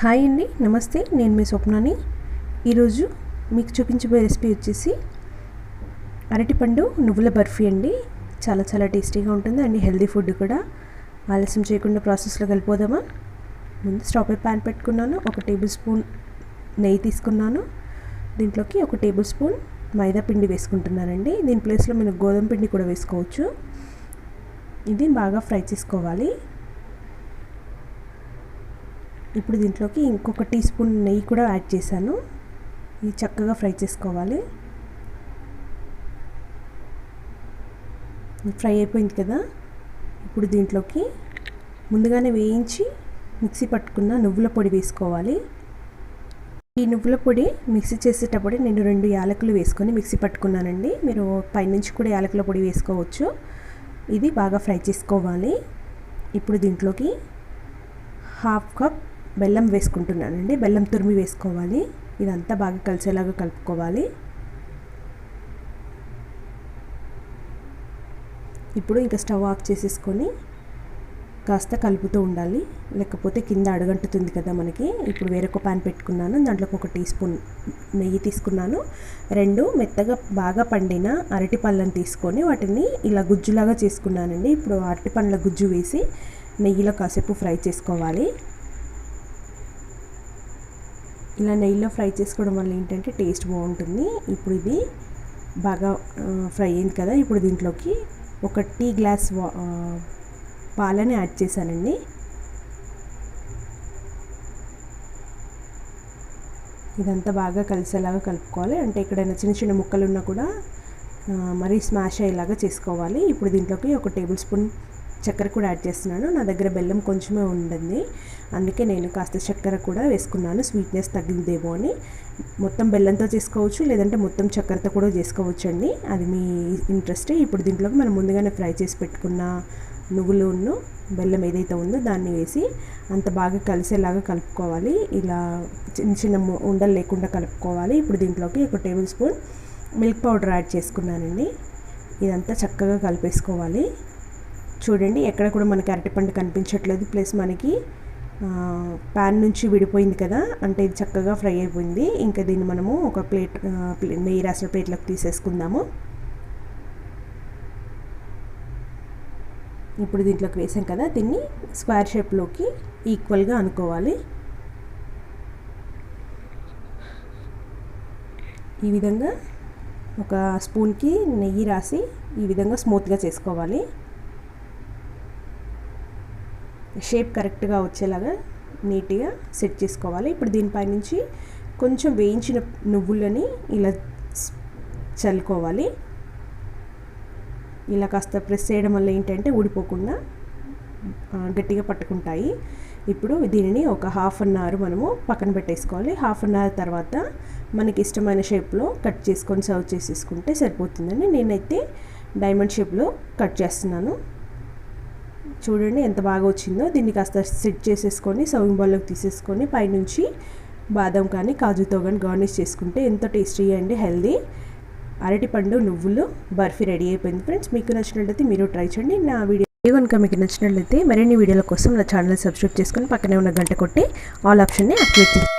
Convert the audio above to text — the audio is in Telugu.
హాయ్ అండి నమస్తే. నేను మీ స్వప్నాని. ఈరోజు మీకు చూపించబోయే రెసిపీ వచ్చేసి అరటిపండు నువ్వుల బర్ఫీ అండి. చాలా చాలా టేస్టీగా ఉంటుంది అండ్ హెల్దీ ఫుడ్ కూడా. ఆలస్యం చేయకుండా ప్రాసెస్లో వెళ్ళిపోదామా ముందు స్టవ్ పై ప్యాన్ పెట్టుకున్నాను. ఒక టేబుల్ స్పూన్ నెయ్యి తీసుకున్నాను. దీంట్లోకి ఒక టేబుల్ స్పూన్ మైదా పిండి వేసుకుంటున్నానండి. దీని ప్లేస్లో మీరు గోధుమ పిండి కూడా వేసుకోవచ్చు. ఇది బాగా ఫ్రై చేసుకోవాలి. ఇప్పుడు దీంట్లోకి ఇంకొక టీ స్పూన్ నెయ్యి కూడా యాడ్ చేశాను. ఇది చక్కగా ఫ్రై చేసుకోవాలి. ఫ్రై అయిపోయింది కదా? ఇప్పుడు దీంట్లోకి ముందుగానే వేయించి మిక్సీ పట్టుకున్న నువ్వుల పొడి వేసుకోవాలి. ఈ నువ్వుల పొడి మిక్సీ చేసేటప్పుడు నేను రెండు యాలకులు వేసుకొని మిక్సీ పట్టుకున్నానండి. మీరు పైనుంచి కూడా యాలకుల పొడి వేసుకోవచ్చు. ఇది బాగా ఫ్రై చేసుకోవాలి. ఇప్పుడు దీంట్లోకి హాఫ్ కప్ బెల్లం వేసుకుంటున్నానండి. బెల్లం తురిమి వేసుకోవాలి. ఇదంతా బాగా కలిసేలాగా కలుపుకోవాలి. ఇప్పుడు ఇంకా స్టవ్ ఆఫ్ చేసేసుకొని కాస్త కలుపుతూ ఉండాలి. లేకపోతే కింద అడుగంటుతుంది కదా మనకి. ఇప్పుడు వేరొక పాన్ పెట్టుకున్నాను. దాంట్లోకి ఒక టీ స్పూన్ నెయ్యి తీసుకున్నాను. రెండు మెత్తగా బాగా పండిన అరటి పళ్ళని తీసుకొని వాటిని ఇలా గుజ్జులాగా చేసుకున్నానండి. ఇప్పుడు అరటి పండ్ల గుజ్జు వేసి నెయ్యిలో కాసేపు ఫ్రై చేసుకోవాలి. ఇలా నెయ్యిలో ఫ్రై చేసుకోవడం వల్ల ఏంటంటే టేస్ట్ బాగుంటుంది. ఇప్పుడు ఇది బాగా ఫ్రై అయింది కదా ఇప్పుడు దీంట్లోకి ఒక టీ గ్లాస్ పాలని యాడ్ చేశానండి. ఇదంతా బాగా కలిసేలాగా కలుపుకోవాలి. అంటే ఎక్కడైనా చిన్న చిన్న ముక్కలు ఉన్నా కూడా మరీ స్మాష్ అయ్యేలాగా చేసుకోవాలి. ఇప్పుడు దీంట్లోకి ఒక టేబుల్ స్పూన్ చక్కెర కూడా యాడ్ చేస్తున్నాను. నా దగ్గర బెల్లం కొంచెమే ఉండింది అందుకే నేను కాస్త చక్కెర కూడా వేసుకున్నాను. స్వీట్నెస్ తగ్గిందేమో అని. మొత్తం బెల్లంతో చేసుకోవచ్చు లేదంటే మొత్తం చక్కెరతో కూడా చేసుకోవచ్చు అండి అది మీ ఇంట్రెస్ట్ ఇప్పుడు దీంట్లోకి మనం ముందుగానే ఫ్రై చేసి పెట్టుకున్న నువ్వులును బెల్లం ఏదైతే ఉందో దాన్ని వేసి అంత బాగా కలిసేలాగా కలుపుకోవాలి. ఇలా చిన్న చిన్న ఉండలు లేకుండా కలుపుకోవాలి. ఇప్పుడు దీంట్లోకి ఒక table spoon milk powder add చేసుకున్నానండి. ఇదంతా చక్కగా కలిపేసుకోవాలి. చూడండి ఎక్కడ కూడా మనకి అరటిపండు కనిపించట్లేదు. ప్లస్ మనకి ప్యాన్ నుంచి విడిపోయింది కదా అంటే ఇది చక్కగా ఫ్రై అయిపోయింది. ఇంకా దీన్ని మనము ఒక ప్లేట్ నెయ్యి రాసిన ప్లేట్లోకి తీసేసుకుందాము. ఇప్పుడు దీంట్లోకి వేసాం కదా దీన్ని స్క్వేర్ షేప్లోకి ఈక్వల్గా అనుకోవాలి. ఈ విధంగా ఒక స్పూన్కి నెయ్యి రాసి ఈ విధంగా స్మూత్గా చేసుకోవాలి. షేప్ కరెక్ట్గా వచ్చేలాగా నీట్గా సెట్ చేసుకోవాలి. ఇప్పుడు దీనిపైనుంచి కొంచెం వేయించిన నువ్వులని ఇలా చల్లుకోవాలి. ఇలా కాస్త ప్రెస్ చేయడం వల్ల ఏంటంటే ఊడిపోకుండా గట్టిగా పట్టుకుంటాయి. ఇప్పుడు దీనిని ఒక హాఫ్ అన్ అవర్ మనము పక్కన పెట్టేసుకోవాలి. హాఫ్ అన్ అవర్ తర్వాత మనకి ఇష్టమైన షేప్లో కట్ చేసుకొని సర్వ్ చేసేసుకుంటే సరిపోతుందని నేనైతే డైమండ్ షేప్లో కట్ చేస్తున్నాను. చూడండి ఎంత బాగా వచ్చిందో. దీన్ని కాస్త సెట్ చేసేసుకొని సర్వింగ్ బౌల్లోకి తీసేసుకొని పైనుంచి బాదం కానీ కాజుతో కానీ గార్నిష్ చేసుకుంటే ఎంత టేస్టీ అండి హెల్దీ. అరటిపండు నువ్వులు బర్ఫీ రెడీ అయిపోయింది ఫ్రెండ్స్. మీకు నచ్చినట్లయితే మీరు ట్రై చేయండి. నా వీడియో కనుక మీకు నచ్చినట్లయితే మరిన్ని వీడియోల కోసం నా ఛానల్ సబ్స్క్రైబ్ చేసుకొని పక్కనే ఉన్న గంట కొట్టి ఆల్ ఆప్షన్ని యాక్టివేట్ చేయండి.